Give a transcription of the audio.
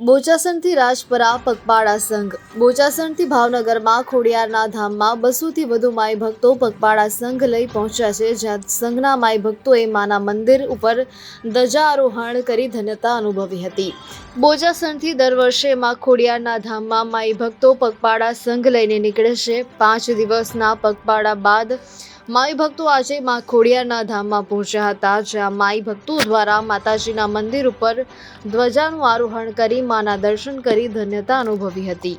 બોચાસણથી રાજપરા પગપાળા સંઘ. બોચાસણથી ભાવનગરમાં ખોડિયારના ધામમાં બસોથી વધુ માઈ ભક્તો પગપાળા સંઘ લઈ પહોંચ્યા છે, જ્યાં સંઘના માઈ ભક્તોએ માના મંદિર ઉપર ધજારોહણ કરી ધન્યતા અનુભવી હતી. બોચાસણથી દર વર્ષે માં ખોડિયારના ધામમાં માઈ ભક્તો પગપાળા સંઘ લઈને નીકળે છે. પાંચ દિવસના પગપાળા બાદ માઈ ભક્તો આજે માં ખોડિયારના ધામમાં પહોંચ્યા હતા, જ્યાં માઈ ભક્તો દ્વારા માતાજીના મંદિર ઉપર ધ્વજાનું આરોહણ કરી માના દર્શન કરી ધન્યતા અનુભવી હતી.